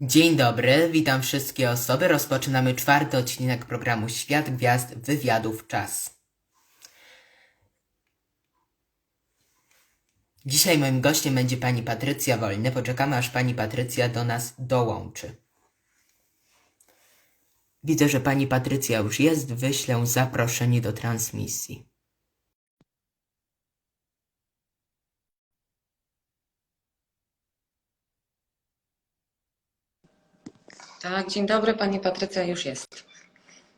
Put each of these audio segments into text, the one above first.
Dzień dobry, witam wszystkie osoby. Rozpoczynamy czwarty odcinek programu Świat Gwiazd Wywiadów Czas. Dzisiaj moim gościem będzie pani Patrycja Wolny. Poczekamy, aż pani Patrycja do nas dołączy. Widzę, że pani Patrycja już jest. Wyślę zaproszenie do transmisji. Tak, dzień dobry, pani Patrycja już jest.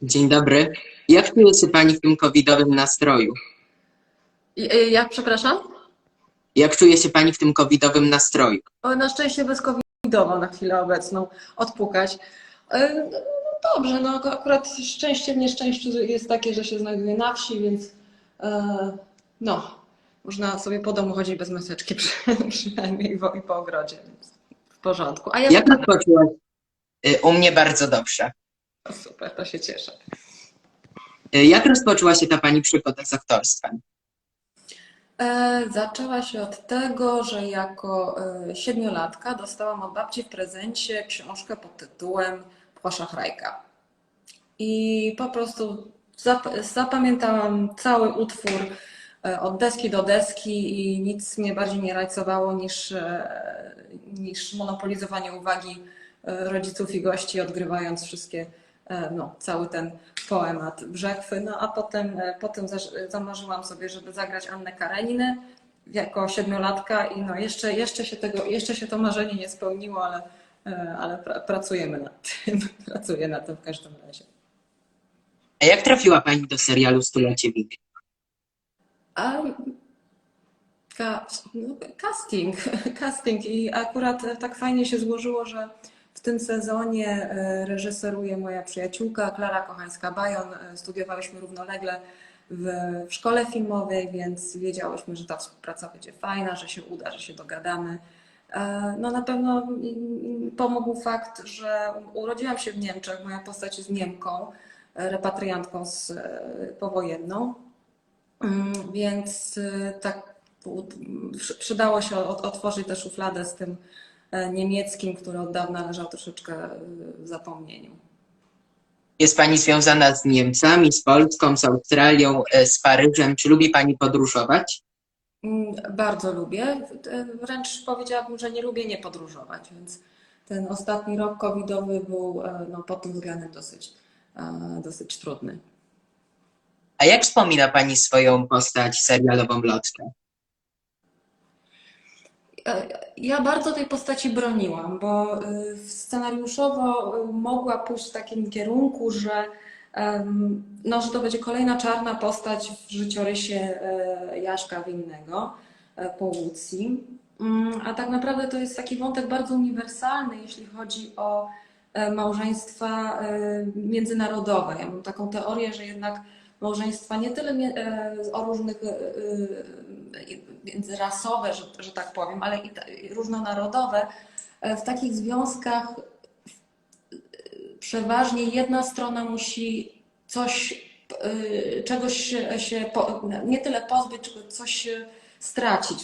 Dzień dobry. Jak czuje się pani w tym covidowym nastroju? I, y, jak, przepraszam? Jak czuje się pani w tym covidowym nastroju? O, na szczęście bezcovidowo na chwilę obecną odpukać. Y, No dobrze, no ak- akurat szczęście w nieszczęściu jest takie, że się znajduję na wsi, więc e, no, można sobie po domu chodzić bez maseczki przy, przynajmniej po, i po ogrodzie, więc w porządku. A ja Jak rozpoczęłaś? Y, U mnie bardzo dobrze. super, to się cieszę. Y, Jak rozpoczęła się ta pani przygoda z aktorstwem? E, Zaczęła się od tego, że jako e, siedmiolatka dostałam od babci w prezencie książkę pod tytułem Pła Szachrajka. I po prostu zap- zapamiętałam cały utwór e, od deski do deski i nic mnie bardziej nie rajcowało niż, niż monopolizowanie uwagi rodziców i gości, odgrywając wszystkie, e, no, cały ten poemat Brzechwy. No a potem, e, potem zamarzyłam sobie, żeby zagrać Annę Kareninę jako siedmiolatka i no jeszcze, jeszcze, się tego, jeszcze się to marzenie nie spełniło, ale, e, ale pra, pracujemy nad tym. Pracuję nad tym w każdym razie. A jak trafiła pani do serialu Stulecie Winy? Ka, no, casting, casting i akurat tak fajnie się złożyło, że w tym sezonie e, reżyseruje moja przyjaciółka Klara Kochańska-Bajon. E, Studiowałyśmy równolegle w, w szkole filmowej, więc wiedziałyśmy, że ta współpraca będzie fajna, że się uda, że się dogadamy. E, No na pewno pomógł fakt, że urodziłam się w Niemczech, moja postać jest Niemką, repatriantką z, powojenną. Mm, Więc tak przydało się ot- otworzyć tę szufladę z tym niemieckim, który od dawna leżał troszeczkę y, w zapomnieniu. Jest pani związana z Niemcami, z Polską, z Australią, e, z Paryżem. Czy lubi pani podróżować? Mm, Bardzo lubię, e, wręcz powiedziałabym, że nie lubię nie podróżować, więc ten ostatni rok covidowy był e, no, pod tym względem dosyć, e, dosyć trudny. A jak wspomina pani swoją postać serialową Lotkę? E, Ja bardzo tej postaci broniłam, bo y, scenariuszowo y, mogła pójść w takim kierunku, że, no, że to będzie kolejna czarna postać w życiorysie e, Jaszka Winnego e, po Łucji. Mm, A tak naprawdę to jest taki wątek bardzo uniwersalny, jeśli chodzi o małżeństwa międzynarodowe. Ja mam taką teorię, że jednak małżeństwa nie tyle o różnych międzyrasowe, że, że tak powiem, ale i ta- i różnonarodowe, e, w takich związkach e, przeważnie jedna strona musi coś, e, czegoś się, się nie tyle pozbyć, tylko coś stracić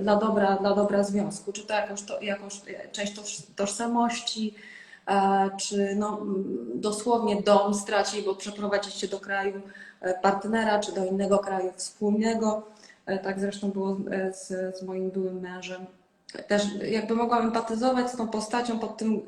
dla dobra, dla dobra związku, czy to jakąś, to, jakąś część toż, tożsamości, czy no, dosłownie dom straci, bo przeprowadziliście do kraju partnera, czy do innego kraju wspólnego. E, Tak zresztą było e, z, z moim byłym mężem. Też jakby mogłam empatyzować z tą postacią pod tym,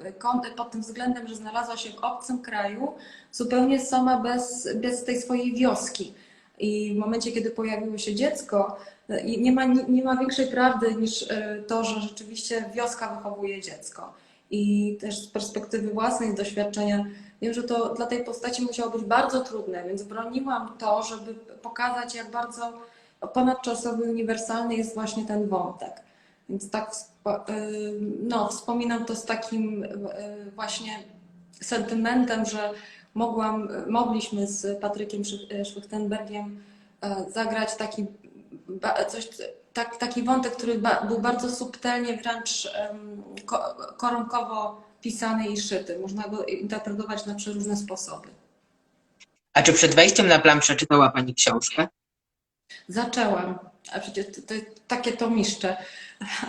pod tym względem, że znalazła się w obcym kraju, zupełnie sama bez, bez tej swojej wioski. I w momencie, kiedy pojawiło się dziecko, e, nie ma, nie ma większej prawdy niż to, że rzeczywiście wioska wychowuje dziecko. I też z perspektywy własnych doświadczenia wiem, że to dla tej postaci musiało być bardzo trudne, więc broniłam to, żeby pokazać, jak bardzo ponadczasowy, uniwersalny jest właśnie ten wątek. Więc tak y, no, wspominam to z takim y, właśnie sentymentem, że mogłam, mogliśmy z Patrykiem Szy- Schwichtenbergiem zagrać taki, coś, tak, taki wątek, który był bardzo subtelnie, wręcz koronkowo pisany i szyty. Można go interpretować na przeróżne sposoby. A czy przed wejściem na plan przeczytała pani książkę? Zaczęłam. a przecież to, to, takie to miszcze.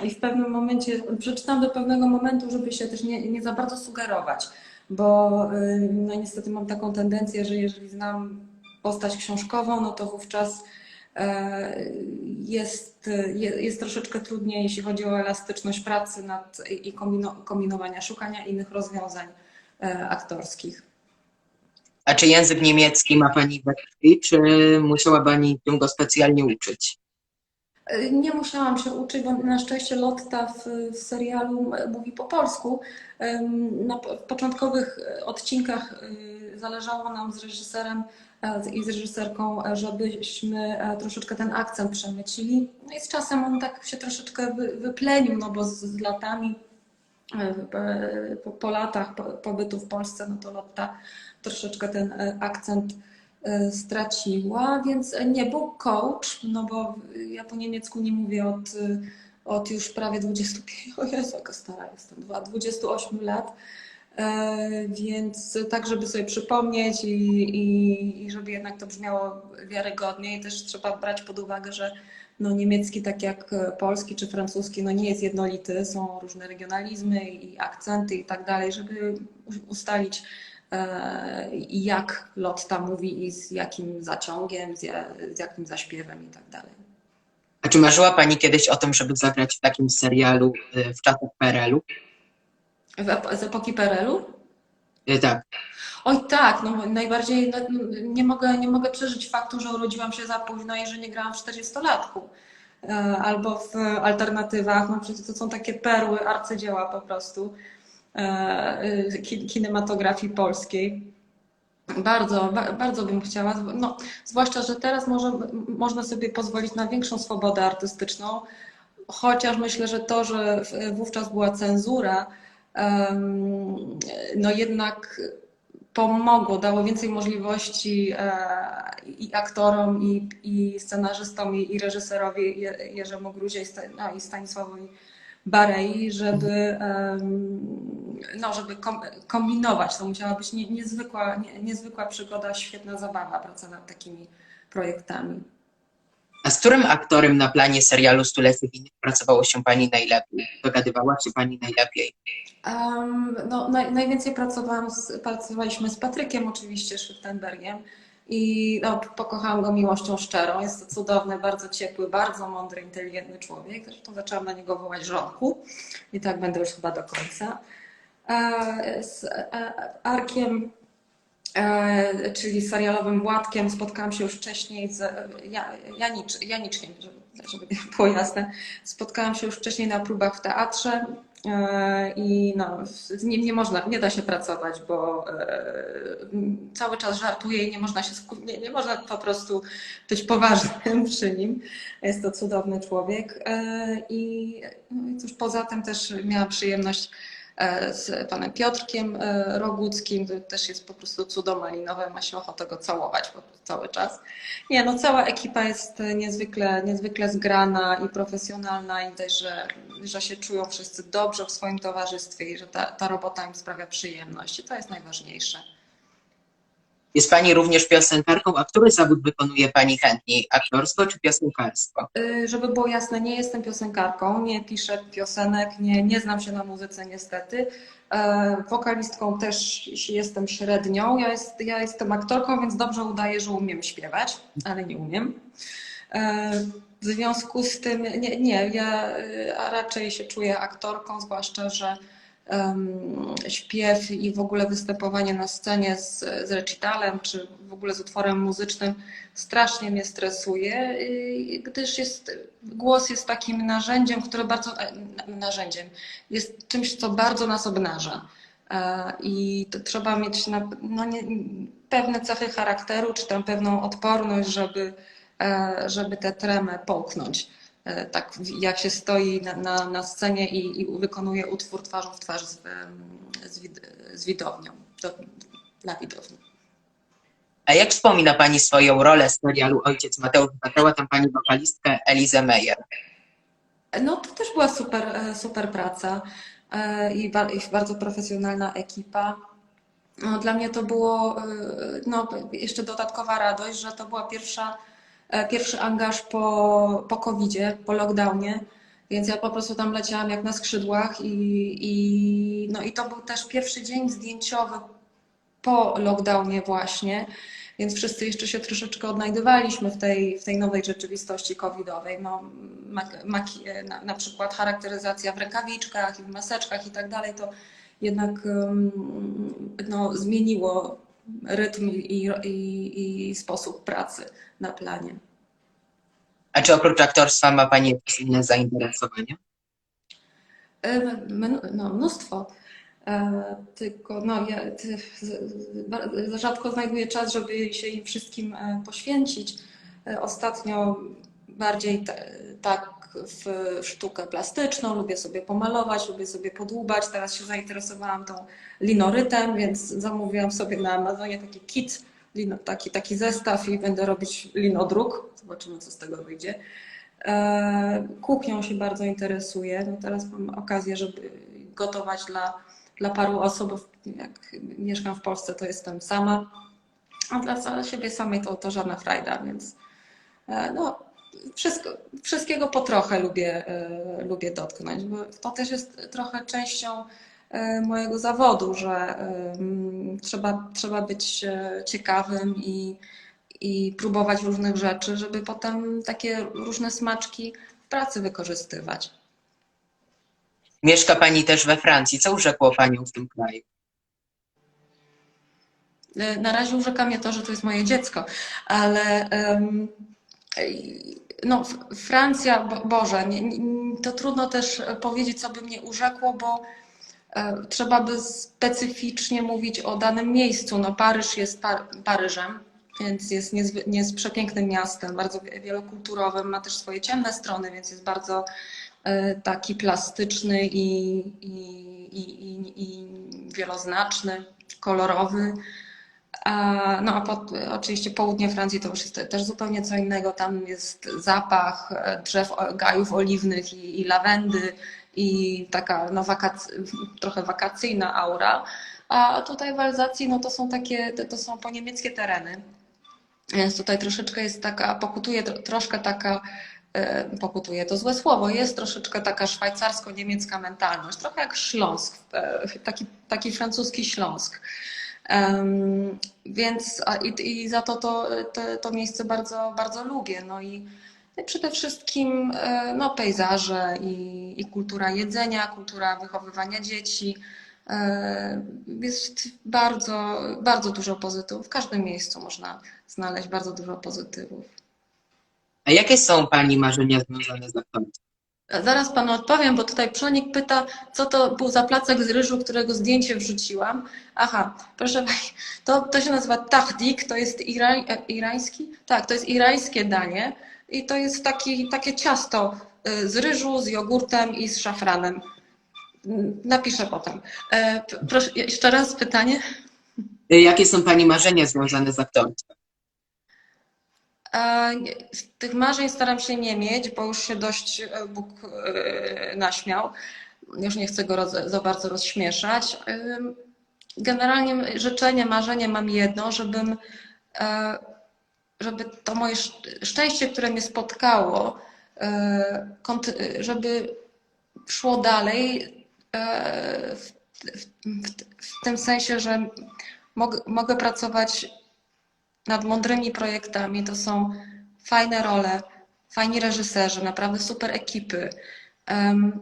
I w pewnym momencie, przeczytam do pewnego momentu, żeby się też nie, nie za bardzo sugerować, bo y, no niestety mam taką tendencję, że jeżeli znam postać książkową, no to wówczas e, jest, je- jest troszeczkę trudniej, jeśli chodzi o elastyczność pracy nad, i kombino, kombinowania, szukania innych rozwiązań e, aktorskich. A czy język niemiecki ma pani we krwi, czy musiała pani się go specjalnie uczyć? Nie musiałam się uczyć, bo na szczęście Lotta w, w serialu mówi po polsku. Na początkowych odcinkach y, zależało nam z reżyserem e, i z reżyserką, e, żebyśmy e, troszeczkę ten akcent przemycili. No i z czasem on tak się troszeczkę wy- wyplenił, no bo z, z latami, po, po latach po- pobytu w Polsce, no to Lotta troszeczkę ten e, akcent e, straciła, więc nie był coach, no bo ja po niemiecku nie mówię od, e, od już prawie 25, o Jezu, jaka stara jestem, dwa- 28 lat, więc tak, żeby sobie przypomnieć i, i, i żeby jednak to brzmiało wiarygodnie i też trzeba brać pod uwagę, że no niemiecki, tak jak polski czy francuski, no nie jest jednolity, są różne regionalizmy i akcenty i tak dalej, żeby ustalić jak Lotta mówi i z jakim zaciągiem, z, ja, z jakim zaśpiewem i tak dalej. A czy marzyła pani kiedyś o tym, żeby zagrać w takim serialu y, w czasach PRL-u? Z epoki PRL-u? Y, Tak. Oj tak, no najbardziej no, nie, mogę, nie mogę przeżyć faktu, że urodziłam się za późno i że nie grałam w 40-latku. E, Albo w alternatywach, no przecież to są takie perły, arcydzieła po prostu kinematografii polskiej. Bardzo, ba- bardzo bym chciała, no, zwłaszcza, że teraz może, można sobie pozwolić na większą swobodę artystyczną, chociaż myślę, że to, że wówczas była cenzura, no jednak pomogło, dało więcej możliwości e, i aktorom, i, i scenarzystom, i, i reżyserowi Je- Jerzemu Gruzie i Stanisławowi Barei, żeby, no, żeby kom, kombinować. To musiała być nie, niezwykła, nie, niezwykła przygoda, świetna zabawa, praca nad takimi projektami. A z którym aktorem na planie serialu Stulecie Winnych pracowało się pani najlepiej? Dogadywała się pani najlepiej? Em, no, naj, najwięcej pracowałam z, pracowaliśmy z Patrykiem oczywiście Schüttenbergiem i no, pokochałam go miłością szczerą. Jest to cudowny, bardzo ciepły, bardzo mądry, inteligentny człowiek. Zresztą zaczęłam na niego wołać żonku i tak będę już chyba do końca. E, Z e, Arkiem, e, czyli serialowym Władkiem, spotkałam się już wcześniej z Ja- Janicz, Janiczkiem, żeby, było jasne. Spotkałam się już wcześniej na próbach w teatrze i no, z nim nie można, nie da się pracować, bo e, cały czas żartuje i nie można się skupić, nie, nie można po prostu być poważnym przy nim. Jest to cudowny człowiek e, i, no i cóż, poza tym też miałam przyjemność e, z panem Piotrkiem e, Roguckim, to też jest po prostu cudo malinowe, ma się ochotę go całować cały czas. Nie, no cała ekipa jest niezwykle, niezwykle zgrana i profesjonalna i też, że, że się czują wszyscy dobrze w swoim towarzystwie i że ta, ta robota im sprawia przyjemność i to jest najważniejsze. Jest pani również piosenkarką, a który zawód wykonuje pani chętniej? Aktorstwo czy piosenkarstwo? Y, Żeby było jasne, nie jestem piosenkarką, nie piszę piosenek, nie, nie znam się na muzyce niestety. E, Wokalistką też jestem średnią. Ja, jest, ja jestem aktorką, więc dobrze udaję, że umiem śpiewać, ale nie umiem. E, W związku z tym, nie, nie ja y, raczej się czuję aktorką, zwłaszcza, że em, śpiew i w ogóle występowanie na scenie z, z recitalem, czy w ogóle z utworem muzycznym strasznie mnie stresuje, gdyż jest, głos jest takim narzędziem, które bardzo, e, na- narzędziem, jest czymś, co bardzo nas obnaża. E, I to trzeba mieć na, no nie, pewne cechy charakteru, czy tam pewną odporność, żeby, e, żeby tę tremę połknąć. E, Tak jak się stoi na, na, na scenie i, i wykonuje utwór twarzą w twarz z, z, wid, z widownią, do, dla widowni. A jak wspomina pani swoją rolę z serialu Ojciec Mateusz? Zagrała tam pani wokalistkę Elizę Meyer. No to też była super, e, super praca e, i, ba- i bardzo profesjonalna ekipa. No, dla mnie to było no, jeszcze dodatkowa radość, że to była pierwsza pierwszy angaż po, po COVID-zie, po lockdownie, więc ja po prostu tam leciałam jak na skrzydłach i, i, no i to był też pierwszy dzień zdjęciowy po lockdownie właśnie, więc wszyscy jeszcze się troszeczkę odnajdywaliśmy w tej, w tej nowej rzeczywistości covidowej. No, maki- na, na przykład charakteryzacja w rękawiczkach i w maseczkach i tak dalej, to jednak no, zmieniło rytm i, i, i sposób pracy na planie. A czy oprócz aktorstwa ma Pani jakieś inne zainteresowania? E, No, mnóstwo. E, Tylko no, ja ty- z- z- ba- rzadko znajduję czas, żeby się im wszystkim e, poświęcić. Ostatnio bardziej tak w sztukę plastyczną, lubię sobie pomalować, lubię sobie podłubać. Teraz się zainteresowałam tą linorytem, więc zamówiłam sobie na Amazonie taki kit, taki, taki zestaw i będę robić linodruk. Zobaczymy, co z tego wyjdzie. E, Kuchnią się bardzo interesuję. No teraz mam okazję, żeby gotować dla, dla paru osób. Jak mieszkam w Polsce, to jestem sama, a dla siebie samej to, to żadna frajda, więc e, no, wszystko, wszystkiego po trochę lubię, e, lubię dotknąć, bo to też jest trochę częścią e, mojego zawodu, że em, trzeba, trzeba być e, ciekawym i i próbować różnych rzeczy, żeby potem takie różne smaczki w pracy wykorzystywać. Mieszka Pani też we Francji. Co urzekło Panią w tym kraju? Na razie urzeka mnie to, że to jest moje dziecko, ale em, no, Francja, Bo- Boże, nie, nie, to trudno też powiedzieć, co by mnie urzekło, bo e, trzeba by specyficznie mówić o danym miejscu. No, Paryż jest Par Paryżem, więc jest, niezwy- jest przepięknym miastem, bardzo wie- wielokulturowym, ma też swoje ciemne strony, więc jest bardzo e, taki plastyczny i, i, i, i wieloznaczny, kolorowy. No a po, oczywiście południe Francji to już jest też zupełnie co innego. Tam jest zapach e, drzew, gajów oliwnych i, i lawendy i taka no, wakac, trochę wakacyjna aura. A tutaj w Alzacji no, to są takie, to, są poniemieckie tereny. Więc tutaj troszeczkę jest taka, pokutuje tro, troszkę taka, e, pokutuje to złe słowo, jest troszeczkę taka szwajcarsko-niemiecka mentalność, trochę jak Śląsk, e, taki, taki francuski Śląsk. Em, więc a, i, i za to to, to to miejsce bardzo, bardzo lubię. No i przede wszystkim e, no, pejzaże i, i kultura jedzenia, kultura wychowywania dzieci. E, Jest bardzo, bardzo dużo pozytywów. W każdym miejscu można znaleźć bardzo dużo pozytywów. A jakie są Pani marzenia związane z aktorstwem? Zaraz panu odpowiem, bo tutaj Przonik pyta, co to był za placek z ryżu, którego zdjęcie wrzuciłam. Aha, proszę to, to się nazywa tahdik, to jest e, irański? Tak, to jest irańskie danie i to jest taki, takie ciasto y, z ryżu, z jogurtem i z szafranem. Mm, Napiszę potem. E, Proszę, jeszcze raz pytanie. Jakie są Pani marzenia związane z aktorstwem? Tych marzeń staram się nie mieć, bo już się dość e, Bóg e, naśmiał. Już nie chcę go za bardzo rozśmieszać. Generalnie życzenie, marzenie mam jedno, żebym, e, żeby to moje szcz- szczęście, które mnie spotkało, żeby szło dalej w, w, w, tym sensie, że mogę pracować nad mądrymi projektami. To są fajne role, fajni reżyserzy, naprawdę super ekipy. Em,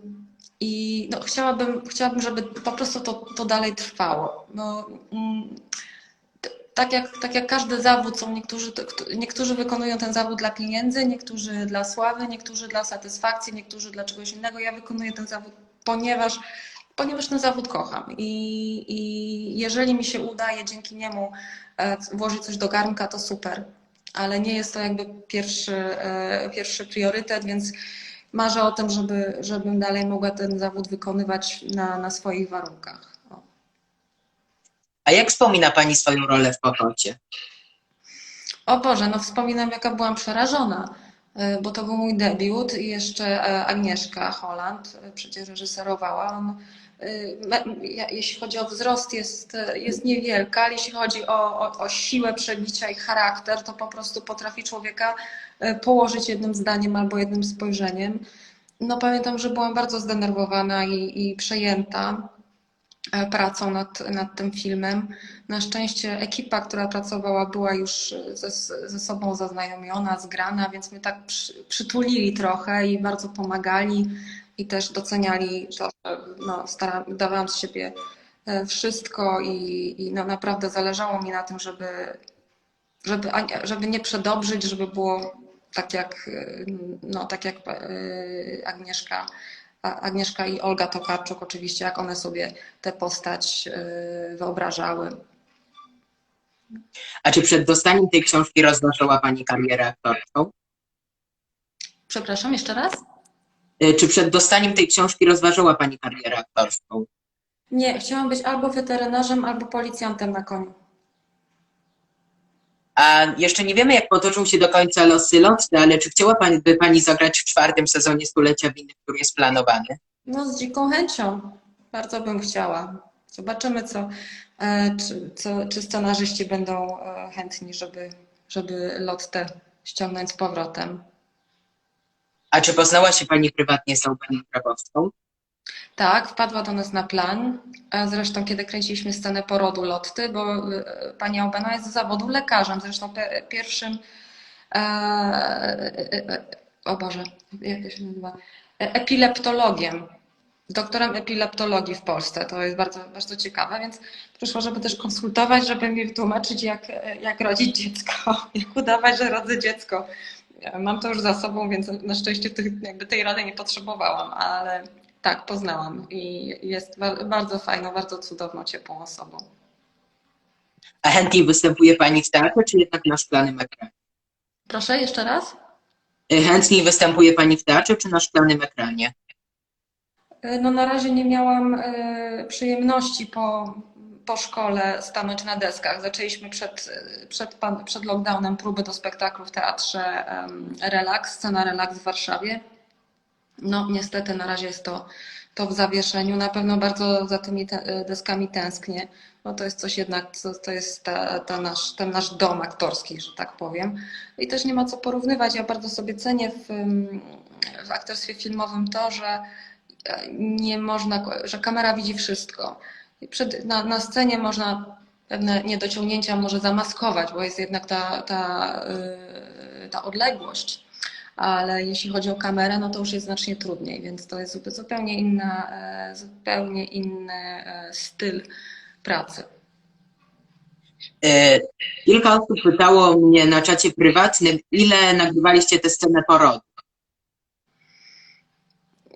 I no, chciałabym, chciałabym, żeby po prostu to, to dalej trwało. No, mm, tak, jak, tak jak każdy zawód, są niektórzy, niektórzy wykonują ten zawód dla pieniędzy, niektórzy dla sławy, niektórzy dla satysfakcji, niektórzy dla czegoś innego. Ja wykonuję ten zawód, ponieważ, ponieważ ten zawód kocham. I, I jeżeli mi się udaje dzięki niemu e, włożyć coś do garnka, to super. Ale nie jest to jakby pierwszy, e, pierwszy priorytet, więc marzę o tym, żeby, żebym dalej mogła ten zawód wykonywać na, na swoich warunkach. O. A jak wspomina Pani swoją rolę w Kokocie? O Boże, no wspominam, jaka byłam przerażona, e, bo to był mój debiut i jeszcze Agnieszka Holland przecież reżyserowała. On jeśli chodzi o wzrost, jest, y, jest niewielka, ale jeśli chodzi o, o, o siłę przebicia i charakter, to po prostu potrafi człowieka y, położyć jednym zdaniem albo jednym spojrzeniem. No pamiętam, że byłam bardzo zdenerwowana i, i przejęta e, pracą nad, nad tym filmem. Na szczęście ekipa, która pracowała, była już ze, ze sobą zaznajomiona, zgrana, więc mnie tak przy, przytulili trochę i bardzo pomagali i też doceniali to, że no, staram, dawałam z siebie e, wszystko i, i no, naprawdę zależało mi na tym, żeby, żeby, żeby nie przedobrzyć, żeby było tak jak, e, no, tak jak e, Agnieszka, Agnieszka i Olga Tokarczuk oczywiście, jak one sobie tę postać wyobrażały. A czy przed dostaniem tej książki rozważała Pani karierę aktorską? Przepraszam, jeszcze raz? E, Czy przed dostaniem tej książki rozważała Pani karierę aktorską? Nie, chciałam być albo weterynarzem, albo policjantem na koniu. A jeszcze nie wiemy, jak potoczą się do końca losy Lotty, ale czy chciała Pani, by Pani zagrać w czwartym sezonie Stulecia Winy, który jest planowany? No, z dziką chęcią. Bardzo bym chciała. Zobaczymy, co, e, czy, co, czy scenarzyści będą e, chętni, żeby, żeby Lottę ściągnąć z powrotem. A czy poznała się Pani prywatnie z tą Panią Grabowską? Tak, wpadła do nas na plan. A Zresztą, kiedy kręciliśmy scenę porodu Lotty, bo e, pani Albena jest z zawodu lekarzem, zresztą pierwszym, e, e, e, o Boże, jak to się nazywa? E, Epileptologiem, doktorem epileptologii w Polsce. To jest bardzo, bardzo ciekawe, więc przyszło, żeby też konsultować, żeby mi wytłumaczyć, jak, jak rodzić dziecko, jak udawać, że rodzę dziecko. Mam to już za sobą, więc na szczęście tych, jakby tej rady nie potrzebowałam, ale tak, poznałam i jest ba- bardzo fajną, bardzo cudowną, ciepłą osobą. A chętniej występuje Pani w teatrze, czy jednak na szklanym ekranie? Proszę, jeszcze raz? E, Chętniej występuje Pani w teatrze, czy na szklanym ekranie? E, No na razie nie miałam e, przyjemności po, po szkole stanąć na deskach. Zaczęliśmy przed, e, przed, pan- przed lockdownem próby do spektaklu w teatrze Relax, scena Relax w Warszawie. No niestety na razie jest to, to w zawieszeniu. Na pewno bardzo za tymi te, e, deskami tęsknię, bo to jest coś jednak, to jest ta, ta nasz, ten nasz dom aktorski, że tak powiem. I też nie ma co porównywać. Ja bardzo sobie cenię w, em, w aktorstwie filmowym to, że nie można, że kamera widzi wszystko. Przed, na, na scenie można pewne niedociągnięcia może zamaskować, bo jest jednak ta, ta, yy, ta odległość. Ale jeśli chodzi o kamerę, no to już jest znacznie trudniej, więc to jest zupe- zupełnie inna, e, zupełnie inny e, styl pracy. E, Kilka osób pytało mnie na czacie prywatnym, ile nagrywaliście tę scenę porodu.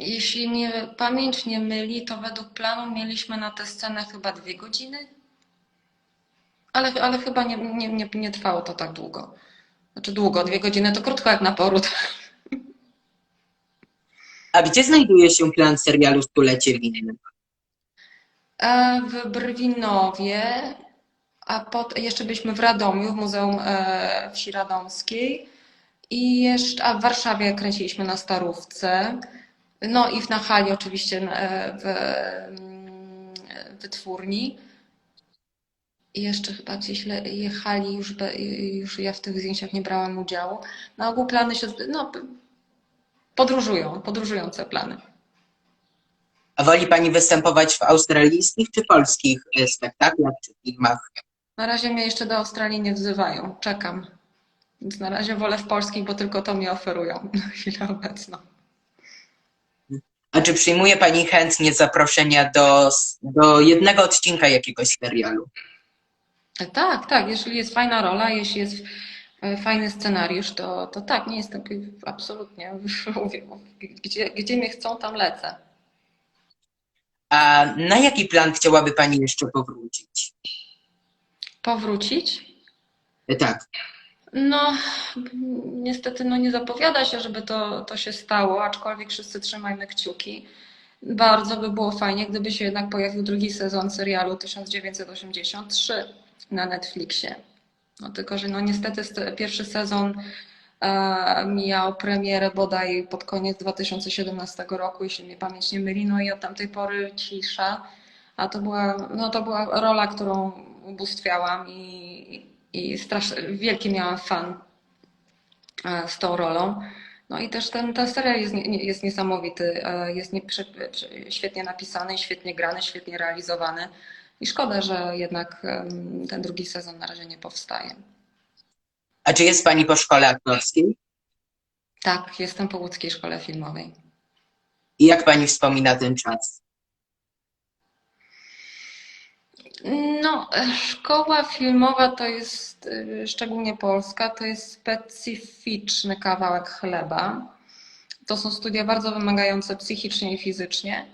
Jeśli mnie pamięć nie myli, to według planu mieliśmy na tę scenę chyba dwie godziny. Ale, ale chyba nie, nie, nie, nie trwało to tak długo. Znaczy długo, dwie godziny to krótko jak na poród. A gdzie znajduje się plan serialu Stulecie Winny? E, W Brwinowie, a pot, jeszcze byliśmy w Radomiu, w Muzeum e, Wsi Radomskiej. I jeszcze, a w Warszawie kręciliśmy na Starówce. No i w na hali oczywiście e, w mm, wytwórni. I jeszcze chyba gdzieś jechali, już, be, już ja w tych zdjęciach nie brałam udziału. Na ogół plany się, no, podróżują, podróżujące plany. A woli Pani występować w australijskich czy polskich e, spektaklach czy filmach? Na razie mnie jeszcze do Australii nie wzywają, czekam. Więc na razie wolę w polskich, bo tylko to mi oferują na chwilę obecną. A czy przyjmuje Pani chętnie zaproszenia do, do jednego odcinka jakiegoś serialu? E, Tak, tak, jeżeli jest fajna rola, jeśli jest e, fajny scenariusz, to, to tak, nie jestem absolutnie. Gdzie, gdzie mnie chcą, tam lecę. A na jaki plan chciałaby Pani jeszcze powrócić? Powrócić? E, Tak. No, niestety no nie zapowiada się, żeby to, to się stało, aczkolwiek wszyscy trzymajmy kciuki. Bardzo by było fajnie, gdyby się jednak pojawił drugi sezon serialu 1983 na Netflixie. No tylko, że no niestety st- pierwszy sezon e, miał premierę bodaj pod koniec 2017 roku, jeśli mnie pamięć nie myli, no i od tamtej pory cisza, a to była, no to była rola, którą ubóstwiałam i, i strasz, wielki miałam fan e, z tą rolą. No i też ten, ten serial jest, jest niesamowity, e, jest nie, świetnie napisany, świetnie grany, świetnie realizowany i szkoda, że jednak ten drugi sezon na razie nie powstaje. A czy jest pani po szkole aktorskiej? Tak, jestem po łódzkiej szkole filmowej. I jak pani wspomina ten czas? No, szkoła filmowa to jest, e, szczególnie polska, to jest specyficzny kawałek chleba. To są studia bardzo wymagające psychicznie i fizycznie.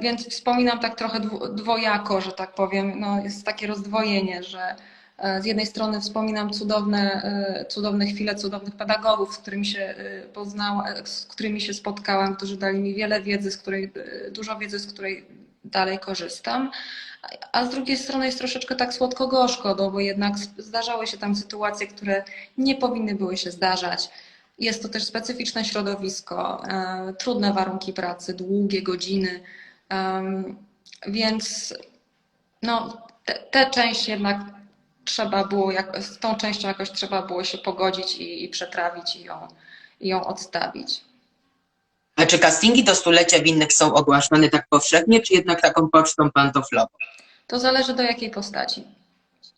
Więc wspominam tak trochę dwojako, że tak powiem. No, jest takie rozdwojenie, że e, z jednej strony wspominam cudowne, e, cudowne chwile, cudownych pedagogów, z którymi się e, poznałam, z którymi się spotkałam, którzy dali mi wiele wiedzy, z której, dużo wiedzy, z której dalej korzystam. A z drugiej strony jest troszeczkę tak słodko-gorzko, no bo jednak zdarzały się tam sytuacje, które nie powinny były się zdarzać. Jest to też specyficzne środowisko, e, trudne warunki pracy, długie godziny, więc no, te, tę część jednak trzeba było, z tą częścią jakoś trzeba było się pogodzić i, i przetrawić i ją, i ją odstawić. A czy castingi do stulecia winnych są ogłaszane tak powszechnie, czy jednak taką pocztą pantoflową? To zależy do jakiej postaci.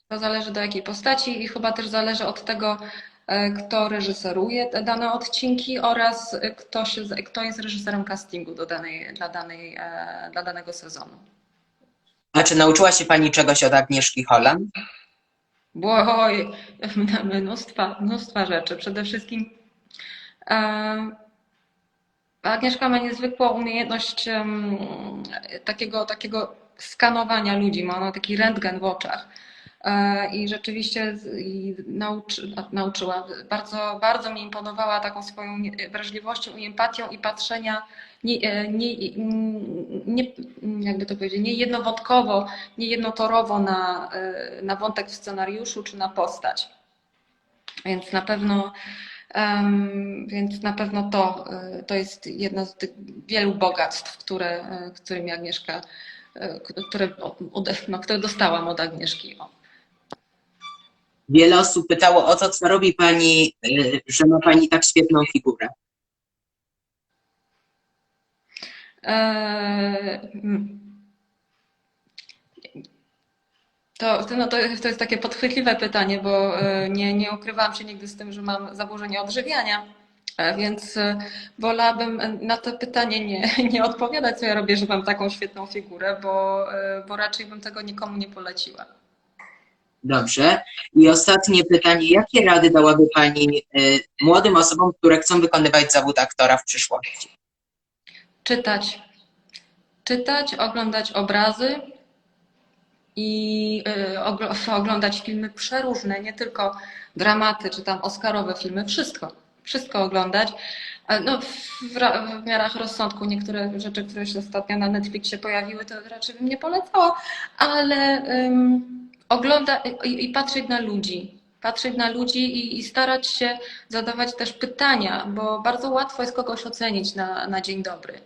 To zależy do jakiej postaci i chyba też zależy od tego, e, kto reżyseruje dane odcinki oraz e, kto, się, kto jest reżyserem castingu do danej, dla, danej, e, dla danego sezonu. A czy nauczyła się pani czegoś od Agnieszki Holland? Bo oj, mnóstwa, mnóstwa rzeczy. Przede wszystkim e, Agnieszka ma niezwykłą umiejętność em, takiego, takiego skanowania ludzi. Ma ona taki rentgen w oczach. E, I rzeczywiście nauczy, a, nauczyła. Bardzo, bardzo mi imponowała taką swoją wrażliwością i empatią i patrzenia nie, e, nie, nie, jakby to powiedzieć, nie jednowątkowo, nie jednotorowo na, e, na wątek w scenariuszu czy na postać. Więc na pewno, więc na pewno to, e, to jest jedno z tych wielu bogactw, które, e, którymi Agnieszka, e, które, no, które dostałam od Agnieszki. Wiele osób pytało o to, co robi pani, y, że ma pani tak świetną figurę. Eee, mm. To, no to, to jest takie podchwytliwe pytanie, bo e, nie, nie ukrywałam się nigdy z tym, że mam zaburzenie odżywiania, e, więc e, wolałabym na to pytanie nie, nie odpowiadać, co ja robię, że mam taką świetną figurę, bo, bo raczej bym tego nikomu nie poleciła. Dobrze. I ostatnie pytanie. Jakie rady dałaby pani młodym osobom, które chcą wykonywać zawód aktora w przyszłości? Czytać. Czytać, oglądać obrazy i y, ogl- oglądać filmy przeróżne, nie tylko dramaty czy tam oscarowe filmy, wszystko. Wszystko oglądać. E, No, w, w miarach rozsądku niektóre rzeczy, które się ostatnio na Netflixie pojawiły, to raczej bym nie polecała, ale ym, ogląda i, i patrzeć na ludzi. Patrzeć na ludzi i, i starać się zadawać też pytania, bo bardzo łatwo jest kogoś ocenić na, na dzień dobry.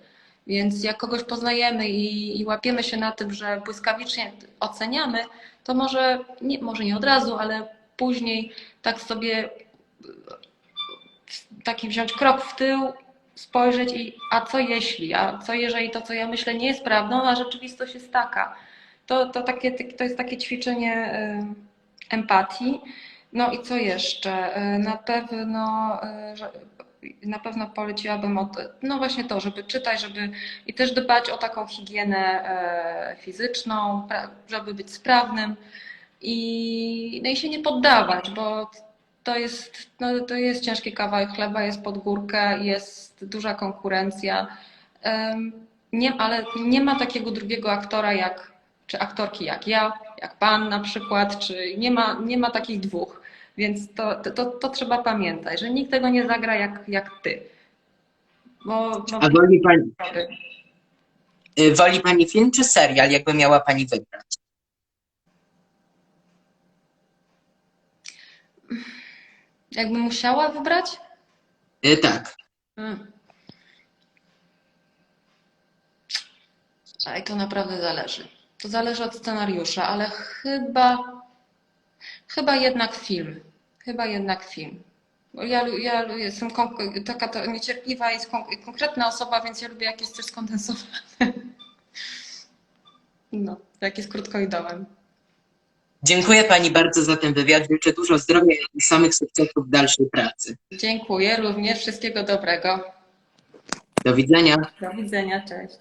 Więc jak kogoś poznajemy i, i łapiemy się na tym, że błyskawicznie oceniamy, to może nie, może nie od razu, ale później tak sobie taki wziąć krok w tył, spojrzeć i a co jeśli, a co jeżeli to, co ja myślę, nie jest prawdą, a rzeczywistość jest taka. To, to, takie, to jest takie ćwiczenie y, empatii. No i co jeszcze? Y, Na pewno, y, na pewno poleciłabym od, no właśnie to, żeby czytać, żeby i też dbać o taką higienę e, fizyczną, żeby być sprawnym i, no i się nie poddawać, bo to jest, no, to jest ciężki kawałek chleba, jest pod górkę, jest duża konkurencja. Nie, ale nie ma takiego drugiego aktora jak, czy aktorki jak ja, jak pan na przykład, czy nie ma, nie ma takich dwóch. Więc to, to, to trzeba pamiętać, że nikt tego nie zagra jak, jak ty. Bo, bo A woli pani, y, woli pani film czy serial, jakby miała pani wybrać? Jakbym musiała wybrać? E, tak. Hmm. Ej, to naprawdę zależy. To zależy od scenariusza, ale chyba, chyba jednak film. Chyba jednak film. Bo ja, ja jestem taka niecierpliwa i kon- konkretna osoba, więc ja lubię jak jest coś skondensowane. No, jak jest krótko i dołem. Dziękuję Pani bardzo za ten wywiad. Życzę dużo zdrowia i samych sukcesów w dalszej pracy. Dziękuję również. Wszystkiego dobrego. Do widzenia. Do widzenia. Cześć.